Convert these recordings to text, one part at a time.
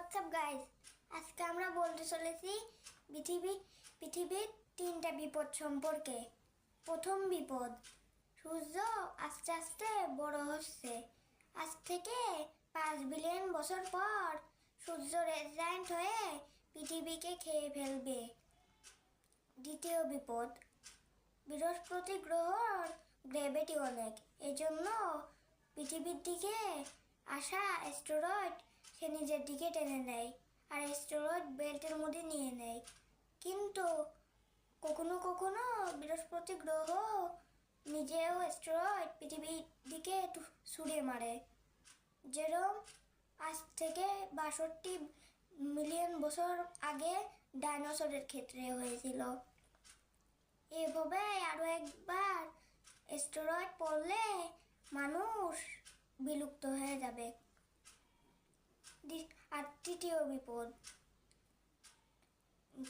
WhatsApp guys আজকে আমরা বলতে চলেছি পৃথিবী, পৃথিবীর তিনটা বিপদ সম্পর্কে। প্রথম বিপদ, সূর্য আস্তে আস্তে বড় হচ্ছে। আজ থেকে পাঁচ বিলিয়ন বছর পর সূর্য রেজাইন্ট হয়ে পৃথিবীকে খেয়ে ফেলবে। দ্বিতীয় বিপদ, বৃহস্পতি গ্রহর গ্র্যাভিটি অনেক। এজন্য পৃথিবীর দিকে আসা অ্যাস্টেরয়েড সে নিজের দিকে টেনে নেয় আর অ্যাস্টেরয়েড বেল্টের মধ্যে নিয়ে নেয়। কিন্তু কখনো কখনো বৃহস্পতি গ্রহ নিজেও অ্যাস্টেরয়েড পৃথিবীর দিকে টু- ছুঁড়ে মারে। যেরকম আজ থেকে বাষট্টি মিলিয়ন বছর আগে ডাইনোসরের ক্ষেত্রে হয়েছিল। এভাবে আরও একবার স্টেরয়েড পড়লে মানুষ বিলুপ্ত হয়ে যাবে। আর তৃতীয় বিপদ।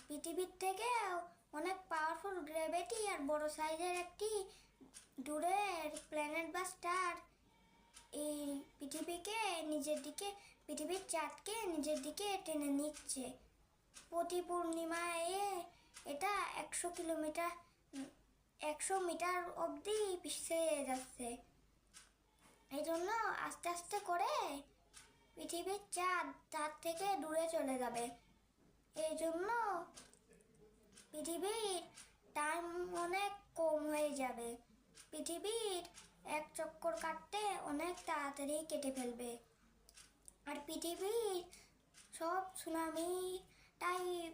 পৃথিবীর থেকে অনেক পাওয়ারফুল গ্র্যাভিটি আর বড় সাইজের একটি দূরের প্ল্যানেট বা স্টার এই পৃথিবীকে নিজের দিকে, পৃথিবীর চাঁদকে নিজের দিকে টেনে নিচ্ছে। প্রতি পূর্ণিমায় এটা একশো কিলোমিটার, একশো মিটার অবধি পিছিয়ে যাচ্ছে। এই জন্য আস্তে আস্তে করে পৃথিবীর চাঁদ তার থেকে দূরে চলে যাবে। এই জন্য পৃথিবীর টাইম অনেক কম হয়ে যাবে। পৃথিবীর এক চক্কর কাটতে অনেক তাড়াতাড়ি কেটে ফেলবে। আর পৃথিবীর সব সুনামি টাইপ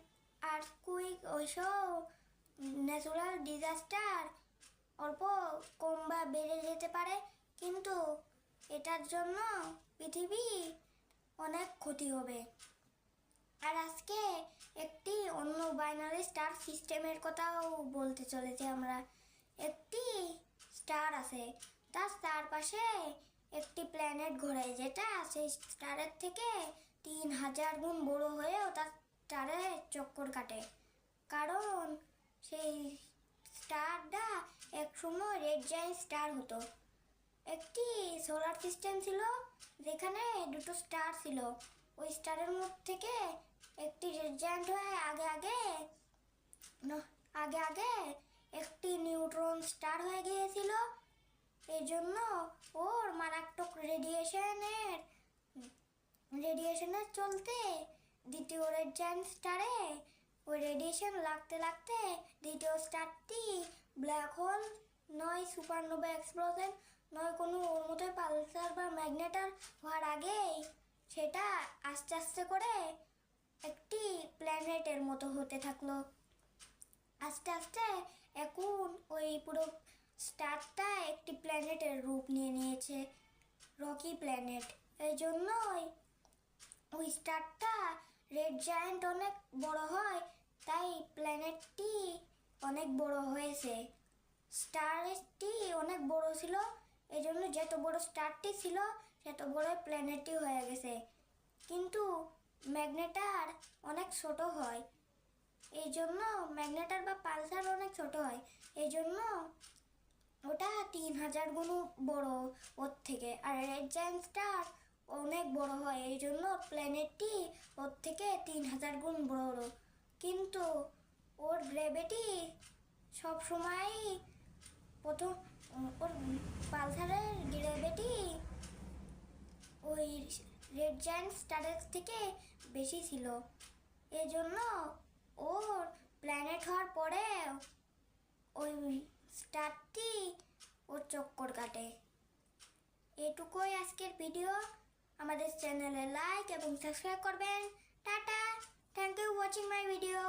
কুইক ওইসব ন্যাচুরাল ডিজাস্টার অল্প কম বা বেড়ে যেতে পারে। কিন্তু এটার জন্য পৃথিবী অনেক ক্ষতি হবে। আর আজকে একটি অন্য বাইনারি স্টার সিস্টেমের কথাও বলতে চলেছি আমরা। একটি স্টার আছে, তার চারপাশে একটি প্ল্যানেট ঘোরে যেটা সেই স্টারের থেকে তিন হাজার গুণ বড় হয়েও তার স্টারে চক্কর কাটে। কারণ সেই স্টারটা একসময় রেড জায়েন্ট স্টার হতো। সোলার সিস্টেম ছিল, যেখানে দুটো স্টার ছিল। ওই স্টারের মধ্যে থেকে একটি রেড হয়ে আগে আগে আগে আগে একটি নিউট্রন স্টার হয়ে গিয়েছিল। এই জন্য ওর মারাত্মক রেডিয়েশনের রেডিয়েশনের চলতে দ্বিতীয় রেড স্টারে ওই রেডিয়েশন লাগতে লাগতে দ্বিতীয় স্টারটি ব্ল্যাক হোল নয় সুপারনোভা এক্সপ্লোশন নয়, কোনো ওর মতোই পালসার বা ম্যাগনেটার হওয়ার আগেই সেটা আস্তে আস্তে করে একটি প্ল্যানেটের মতো হতে থাকল। আস্তে আস্তে এখন ওই পুরো স্টারটা একটি প্ল্যানেটের রূপ নিয়ে নিয়েছে, রকি প্ল্যানেট। এই জন্যই ওই স্টারটা রেড জায়ান্ট অনেক বড় হয়, তাই প্ল্যানেটটি অনেক বড় হয়েছে। স্টারটি অনেক বড় ছিল এই জন্য যত বড় স্টারটি ছিল, তত বড় প্ল্যানেটটি হয়ে গেছে। কিন্তু ম্যাগনেটার অনেক ছোট হয়। এই জন্য ম্যাগনেটার বা পালসার অনেক ছোট হয়। এই জন্য ওটা তিন হাজার গুণ বড় ওর থেকে। আর রেড জায়ান্ট স্টার অনেক বড় হয়। এই জন্য প্ল্যানেটটি ওর থেকে তিন হাজার গুণ বড়। কিন্তু ওর গ্র্যাভিটি সব সময়ই প্রথম, ওর পালসারের গ্র্যাভিটি ওই রেড জায়ান্ট স্টারের থেকে বেশি ছিল। এই জন্য ওর প্ল্যানেট হওয়ার পরে ওই স্টারটি ওর চক্কর কাটে। এটুকুই আজকের ভিডিও। আমাদের চ্যানেলে লাইক এবং সাবস্ক্রাইব করবেন। Tata. Thank you watching my video